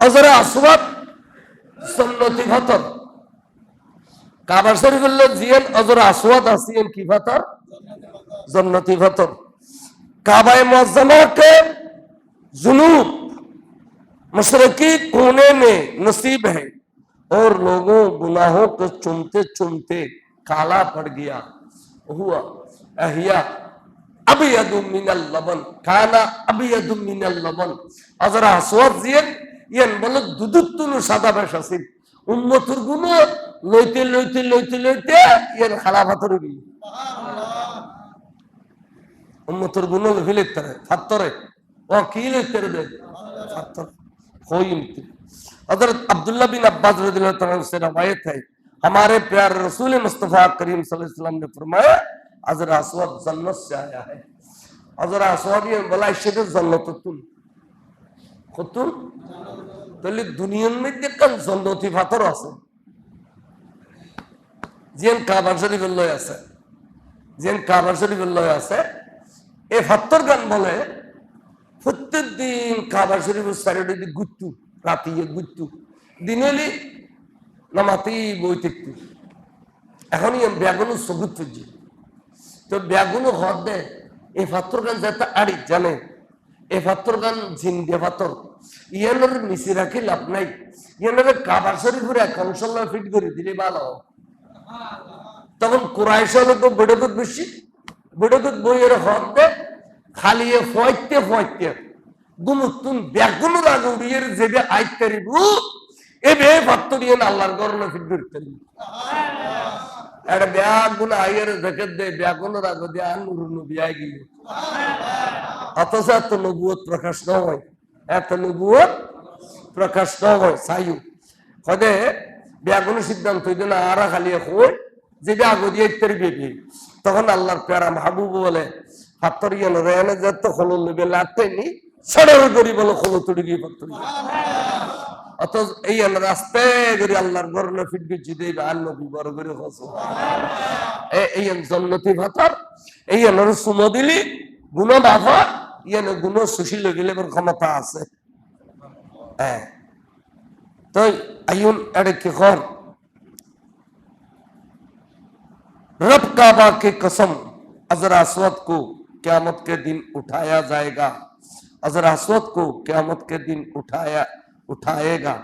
حضر اسواد سنتی فطر شریف اللہ جیل জিয়েন اسواد আসওয়াদ کی কি ফাতার? জন্নতি کعبہ معظمہ کے جنوب مشرقی کونے میں نصیب ہے اور لوگوں گناہوں کو چمتے چمتے کالا پڑ گیا ہوا احیا ابید من اللبن کانا ابید من اللبن ازرا اسواد زیر ইয়ান বলে দুদুত্তুন সাদা বেশ আসিল উম্মতুর গুণ লইতে লইতে লইতে লইতে ইয়ান খালা ভাতর গিয়ে উম্মতের গুণ ফিলিত্তরে ফাত্তরে ও কি লিখতে দে ফাত্তর होइमती हजरत अब्दुल्ला बिन अब्बास रदियल्लाहु तआला से रवायत है हमारे प्यारे रसूल मुस्तफा करीम सल्लल्लाहु अलैहि वसल्लम ने फरमाया हजरत असवद जन्नत से आया है हजरत असवद ये बोला इशे जन्नत तुम খুতুন তাহলে দুনিয়ার মধ্যে কান জন্নতি পাথর আছে? যেন কাবার শরীফের লয় আছে, যেন কাবার শরীফের লয় আছে। এই ফাত্তর গান বলে প্রত্যেক দিন কাবার শরীফের সাইডে গুত্তু রাতি গুত্তু দিনেলি নামাতি বই থাকতু এখন ব্যাগুন সবুত তো ব্যাগুন হর দে, এই ফাত্তর গান যাতে আড়ি জানে? এই ফাত্তর গান, জিন্দে ফাত্তর ইয়ানোর মিশি রাখি লাভ নাই। ইয়ানোর কাবার শরীফের একাংশ ফিট করে দিলে ভালো। তখন কুরাইশ হলো তো বেড়ে বেশি। বেড়ে বইয়ের হর দে খালিয়ে ফয়তে ফয়তে। গুমুতুন ব্যাগুন রাগ উড়িয়ে যেবে আইতারিব এবে ফাত্তরিয়ে আল্লাহর গরলে ফিট করতে একটা ব্যাগুন আইয়ের দেখে দে ব্যাগুন রাগ দিয়ে আর নবী গিয়ে। অথচ এত নবুয়ত প্রকাশ ন হয় এত নবুয়ত প্রকাশ ন হয় সাইউ হদে ব্যাগুন সিদ্ধান্ত হইতে না, আরা খালি হই যেটা আগে দিয়ে ইত্যাদি বেবি। তখন আল্লাহর প্যারা মাহবুব বলে হাত্তর ইয়ে রেনে যত হলো নেবে লাগতেনি সড়ক করি বলো হলো তুড়ি গিয়ে অথচ এই রাস্তায় করে আল্লাহর গরলে ফিট গেছি দেবে আর নবী বড় করে হসো এই জন্নতি ভাতার এই এনার সুমো দিলি গুণ বাফা ইয়ান গুণ সুশীল গেলে ক্ষমতা আছে হ্যাঁ তো আইন এড়ে কি কর रब काबा की कसम अजर असवद को क्यामत के दिन उठाया जाएगा अजर असवद को क्यामत के दिन उठाया उठाएगा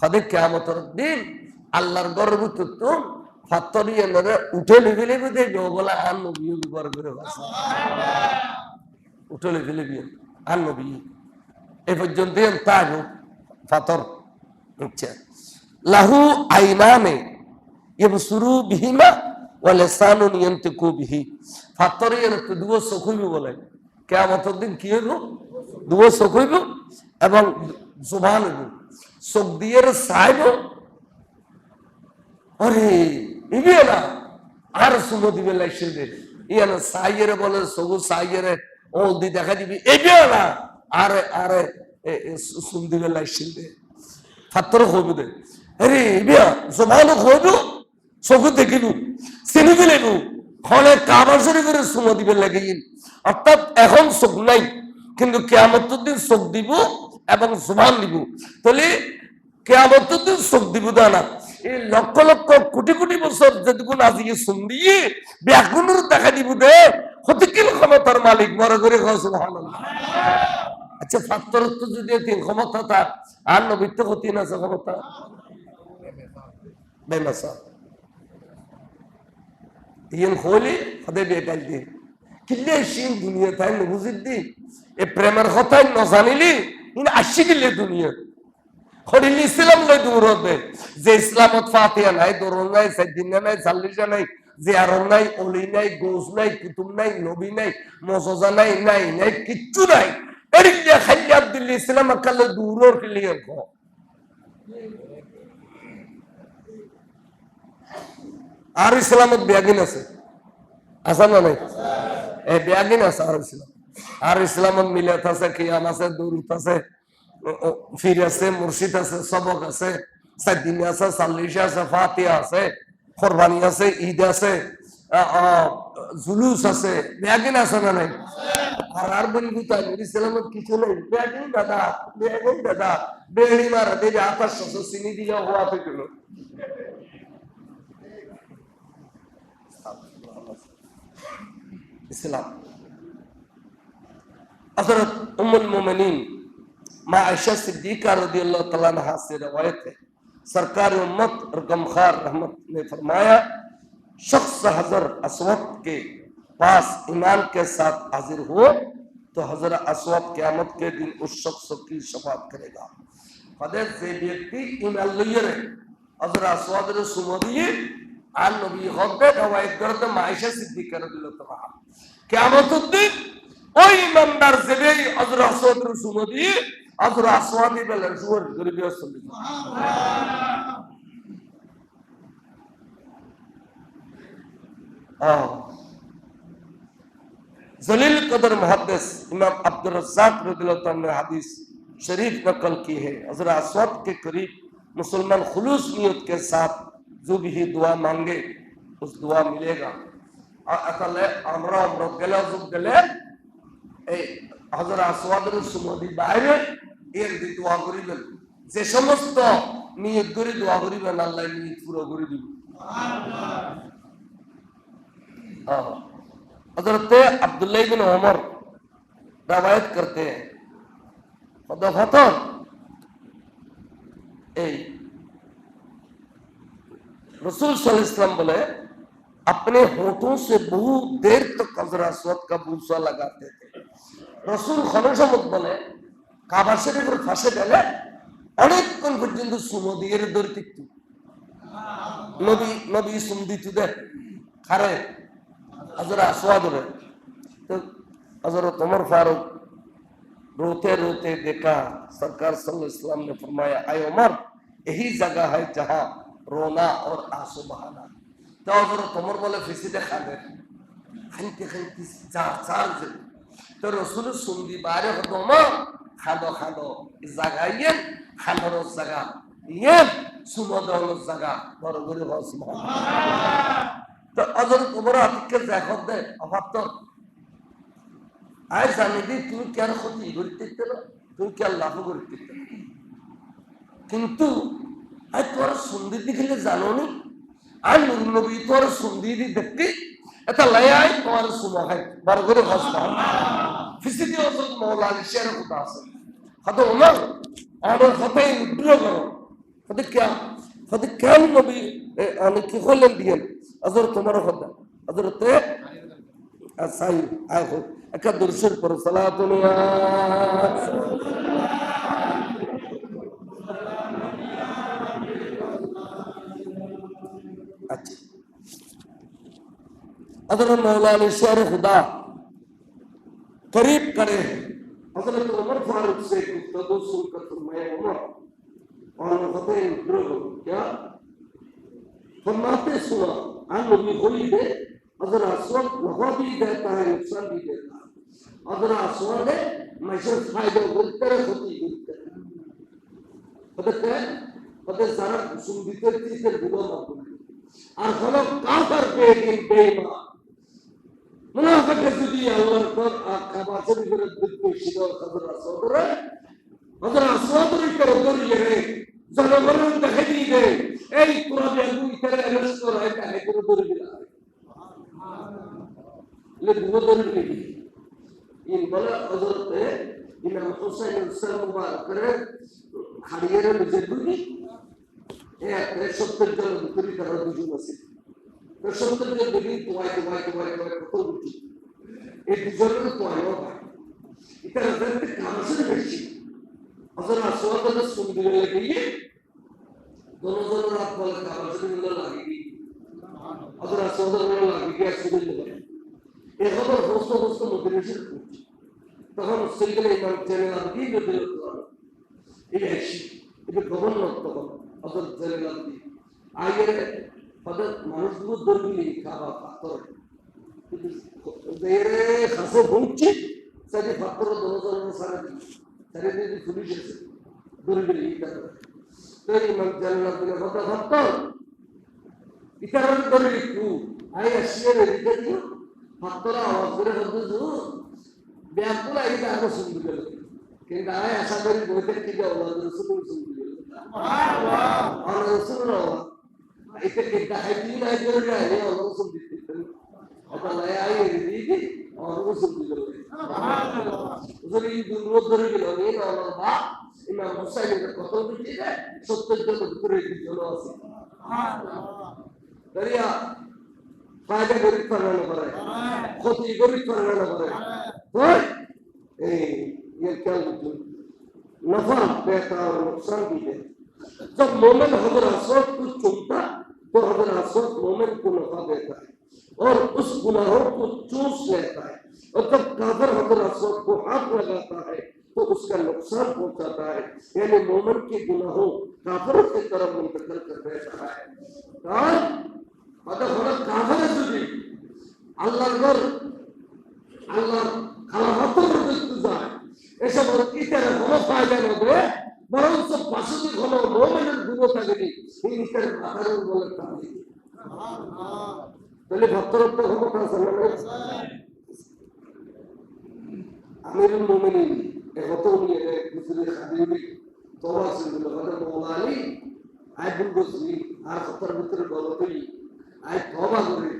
खदे क्यामत दिन আল্লাহর গর্ব তো ফাত্তরিয়ে নরে উঠে লিখে লিখে দেখবে ও বলে আর নবী বিবার করে ভাষা উঠে লিখে লিখে আর নবী এ পর্যন্ত তার ফাতর আচ্ছা লাহু আইনানে ইবসুরু বিহিমা ওয়ালেসানু নিয়ন্তিকু বিহি ফাতর ইয়ান তো দুও চকুইব বলে কেয়ামতের দিন কি হইব দুও চকুইব এবং হইব। চোখ দিয়ে চাইব। আরে ইবি না আর সুমো দিবে দে ইয়ান সাইয়েরে বলে সবু সাইয়েরে ও দেখা দিবি। ইবি না আরে আরে সুম দিবে লাইছে দে ফাতর হইব দে। আরে ইবিয়া জুবান হইব চকু দেখিব, চিনি দিলেন। ফলে কাবার শরীফের সুমো দিবে লাগিয়ে। অর্থাৎ এখন চোখ নাই। কিন্তু কেয়ামত দিন চোখ দিব এবং জুবান দিব তাহলে কেয়ামত দিন চোখ দিব না এই লক্ষ লক্ষ কোটি কোটি বছর যেটুকু আজিয়ে শুন দিয়ে ব্যাগুনের দেখা দিব দে। হতিকিল ক্ষমতার মালিক বড় করে আচ্ছা ফাত্তর তো যদি তিন ক্ষমতা তার আর নবীর তো ক্ষতি না আছে ক্ষমতা বেমাসা ইয়েন হলি হদে বেটাল দি এ প্রেমের কথাই নজানিলি ইন আসি গিলে দুনিয়া। হরিলি ইসলাম লই দূর হবে যে নাই দরুন নাই সাইদিনা নাই সাল্লিশা নাই নাই, অলি নাই গোস নাই, কুতুব নাই, নবী নাই, মজজা নাই নাই নাই, কিচ্ছু নাই। এরিয়া খালি আব্দুল্লাহ ইসলাম কালে দূরর ক্লিয়ার কো আর ইসলামত ব্যাগিন আছে। আছে না নাই এ ব্যাগিন আছে আর ইসলাম। আর ইসলামত মিলাত আছে, কিয়াম আছে দুরুত আছে ফির আছে, মুর্শিদ আছে, সবক আছে সাদিন আছে, সাল্লিশ আছে ফাতিয়া আছে, কোরবানি আছে, ঈদ আছে জুলুস আছে ব্যাগিন আছে না নাই? আর আর কোথায়? নবী কিছু নেই। ব্যাগিন দাদা ব্যাগিন দাদা, বেড়ি মারা দেবে শস্য চিনি দিয়ে হওয়া থেকে اسلام. حضرت ام المومنین عائشہ صدیقہ رضی اللہ تعالیٰ عنہ سے روایت ہے. سرکار امت رقم خار رحمت نے فرمایا، شخص حضر اسود کے پاس ایمان کے ساتھ حاضر ہو تو حضر اسود قیامت کے دن اس شخص کی شفاعت کرے گا۔ حضرت سے ایمان ان ہے حضر اسود رسول আর নবী হকবে রওয়ায়াত করতে মাইশা সিদ্দিকা রাদিয়াল্লাহু তাআলা কিয়ামতের দিন ওই ইমানদার যে হজর আসওয়াদের সুমো দিয়ে হজর আসওয়াদি বেলা জুয়ার করে দিয়ে চলে আহ जलील कदर मुहदस इमाम अब्दुल रज़्ज़ाक रज़ियल्लाहु अन्हु ने हदीस शरीफ नकल की है हजरत असवद के करीब मुसलमान खुलूस नियत के साथ जो भी दुआ मांगे उस दुआ मिलेगा और अतले আমরা আমরা গেলে যোগ গেলে এই হজরত আসওয়াদের সুমদি বাইরে এর দি দোয়া করিবেন যে সমস্ত নিয়ত করে দোয়া করিবেন আল্লাহ নিয়ত পুরো করে দিবেন हाँ। हजरत अब्दुल्ला बिन उमर रवायत करते हैं खुदा फतर এই रसूल सल्लल्लाहु अलैहि वसल्लम बोले अपने होठों से बहुत देर तक कजरा स्वत का बूसा लगाते थे রসুল খনসমত বলে কাবা শরীফের ফাঁসে গেলে অনেকক্ষণ পর্যন্ত সুমো দিয়ে দৌড় টিকত নবী নবী সুম দিত দে খারে हजरा अस्वाद में तो हजरत उमर फारूक रोते रोते देखा सरकार सल्लल्लाहु अलैहि वसल्लम ने फरमाया आय उमर यही जगह है जहां रोना और आंसू बहाना तो हजरत उमर बोले फिसी देखा दे খাইতে খাইতে চার চার যে তো রসুল সুন্দি বাইরে হতো উমর খাদো খাদো জাগাইয়েন খানোর জায়গা ইয়েন সুমদর জায়গা বড় করে হস তো অজর তোমার আতিককে দেখত দে অভাব তো আয় জানি দি তুমি কি আর ক্ষতি করতে না তুমি কি আর লাভ করতে কিন্তু আয় তোর সন্ধি দেখিলে জানো নি আর নবী তোর সন্ধি দেখতে এটা লায়াই তোমার সুমা হয় বার করে হস ফিসি দিয়ে অজর মৌলা আলী শের কথা আছে। হয়তো ওনার আমার কথাই উদ্র করো। হয়তো কে হয়তো কেন নবী আমি কি করলেন দিয়ে? হজর তোমার কথা। হজরতে সাই আয় হোক একটা দর্শের পর সালাতুনিয়া حضرت مولا نے شعر خدا قریب کرے حضرت عمر فاروق سے گفتگو سن کر فرمایا، عمر، اور فتح درگ کیا؟ فرماتے سنا ان لوگ ہوئی دے اگر اسود وفا بھی دیتا ہے، نقصان بھی دیتا ہے۔ اگر اسود ہے مشر فائدہ بلتر ہوتی بلتر پتہ ہے، پتہ سارا سن دیتے تھی کہ بلا مقبول اور خلق کافر پہ ایک بے ایمان۔ মুনাফিক যদি আল্লাহর পর কাবা শরীফের বিদ্বেষী দল হযরত রাসূলরা হযরত রাসূলের করে দরিয়ে রে জনগণের দেখে দিয়ে দে এই কুরআনে দুই করে এরস করে এটা হে করে দরি দিলা লে দুটো দরি দিলি ইন বলা হযরত ইমাম হুসাইন মুবারক করে খাড়িয়ে রে বুঝে একটা সত্তর জন ভিতরে তারা দুজন আছে জন দেখি তোমায় তোমায় তোমায় তোমায় কত উঠি এই দুজনের তোমায়ও হয়। এটা দেখতে কামাসের বেশি। অথচ আসওয়াদের সুন্দর লাগিয়ে দোনো দোনো রাত বলে কামাসের মিলে লাগিয়ে অথচ আসওয়াদের মিলে লাগিয়ে সুন্দর লাগে এ খবর হোস্ত হোস্ত মধ্যে তখন সেইগুলো ইমাম আর কি যদি এই একই এটা গভর্নর তখন অতর জেলাদি আগের পদে মানুষগুলো দরবিলি খাওয়া পাথর খাসো ভুঁচি সারি পাথর দোনো সারা দি সারি দি পুলিশ এসে দরবিলি এটা তো ইমাম জালাল দিলে কথা ভাবতো ইতার করে একটু আই আসিয়ে রেখে দিও। হাতরা আওয়াজ করে বলতে ব্যাকুল আইটা আরও শুনতে গেল কিন্তু আয় আশা করি বইতে থেকে আল্লাহ রসুল শুনতে গেল আল্লাহ রসুল এটা التحديين هيجرنا عليها ولا وصل هطلع ايه عيل ايدي ولا وصل دلوقتي سبحان الله وصل يجي بالوضر اليمين ولا البعض امام حسين القطوب كده شط الدم بكره الجلاس سبحان الله دريا فاجا غريب فرنا بره خطي غريب فرنا بره طيب ايه يلكم نفر بيتا ونقصان بيتا जब मोमिन हजरत हसन कुछ चुनता تو بہت سب مومن کو نفع دیتا ہے اور اس گناہوں کو چوس لیتا ہے۔ اور جب کافر حضر سب کو ہاتھ لگاتا ہے، تو اس کا نقصان پہنچاتا ہے۔ یعنی مومن کے گناہوں کافروں کی طرف منتقل کر دیتا ہے۔ اور حضر حضر ہے سجی اللہ اگر اللہ خلافت الانتظار ایسا مرکی تیرے ہمیں فائدہ نہ دے۔ বরঞ্চ পাশে কোনো মোমেনের এই ইটারে মাথার বলে তাহলে তাহলে ভক্তরত্ব ক্ষমতা আছে না নাই? আমিরুল মোমিনিন একত উনি হুজুরের খাদিমি তোরা ছিল কথা মৌলা আলী আই ভুল করছি আর কথার ভিতরে গলতই, আই তবা করি,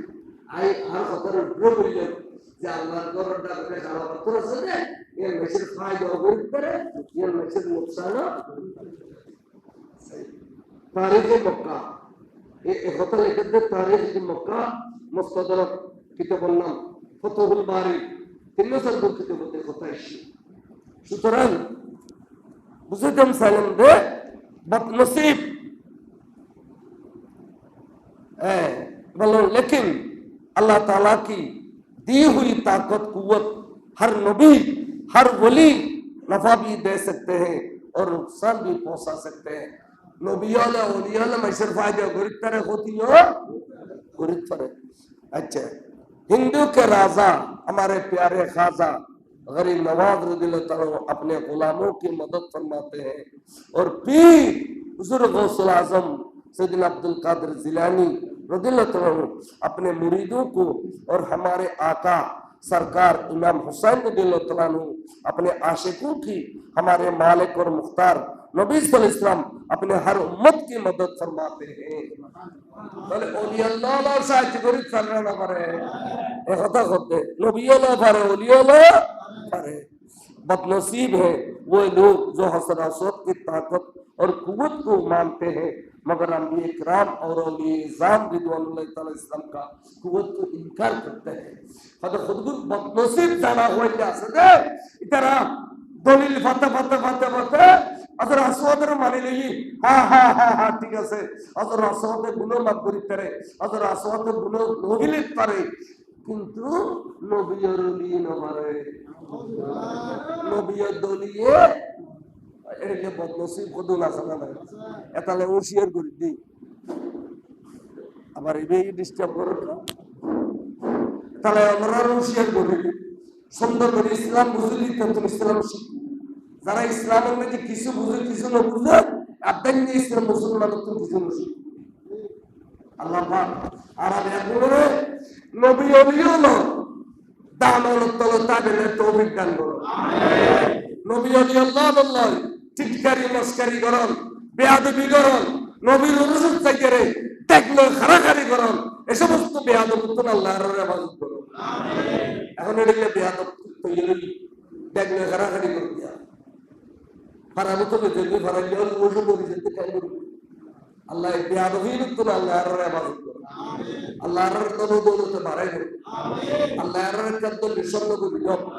আই আর কথার উপরে বললাম যে আল্লাহর গরমটা করে পাত্র আছে যে এর মেসের ফায়দা গরিব করে এর মেসের নুকসান তারিখ মক্কা এ কথা লিখে দে তারিখ মক্কা মুস্তাদরক কিতাবুল নাম ফতহুল বারি তিন নম্বর কিতাবতে কথা এসে সুতরাং বুঝতে সালাম দে বদনসিব बोलो लेकिन अल्लाह ताला की दी हुई ताकत कुवत हर नबी ہر ولی نفع بھی دے سکتے ہیں اور نقصان بھی پہنچا سکتے ہیں۔ نبیوں نے اولیوں نے مشرف آدھے گرد طرح ہوتی ہو گرد طرح اچھا ہندو کے رازہ ہمارے پیارے خاضہ غریب نواز رضی اللہ تعالیٰ اپنے غلاموں کی مدد فرماتے ہیں۔ اور پی حضور غوث العظم سیدنا عبدالقادر زلانی رضی اللہ تعالیٰ اپنے مریدوں کو اور ہمارے آقا سرکار امام حسین رضی اللہ اپنے عاشقوں کی، ہمارے مالک اور مختار نبی صلی اللہ علیہ وسلم اپنے ہر امت کی مدد فرماتے ہیں۔ بل اللہ اے نبی اللہ اللہ بد نصیب ہے، وہ لوگ جو حسن حسن کی طاقت اور قوت کو مانتے ہیں۔ मगर अम्बिया इकराम और इज़ाम रिदवानुल्लाह इस्लाम का कुवत को इनकार करते हैं हद खुद को बदनसीब जाना हुआ আছে যে ইতারা দলিল ফাতে ফাতে ফাতে ফাতে আদর আসওয়াদের মানে নেই হা হা হা হা ঠিক আছে আদর আসওয়াদের গুণ মাফ করিতে পারে আদর আসওয়াদের গুণ নহিলিত পারে কিন্তু নবীর লিয়ে নমারে নবীর দলিয়ে এটা বদনসিব কদু না জানা নাই? এতালে ও শেয়ার করি দিই আবার এই ডিস্টার্ব করো না। তাহলে আমরা শেয়ার করি সুন্দর করে ইসলাম বুঝলি তো ইসলাম শিখি। যারা ইসলামের মধ্যে কিছু বুঝে কিছু না বুঝে আপনার ইসলাম মুসলমান তো কিছু না শিখি। আল্লাহ আর আমি একবারে নবী অলিও না দামাল তল তাদের তৌফিক দান করো। নবী অলি আল্লাহ আল্লাহ টিটকারি মস্কারি করন বেয়াদবি করন নবীর থেকে রে, দেখল খারাখারি করন এ সমস্ত বেয়াদব তো আল্লাহর করো। এখন এটা বেয়াদব দেখল খারাখারি করে দিয়া। আল্লাহ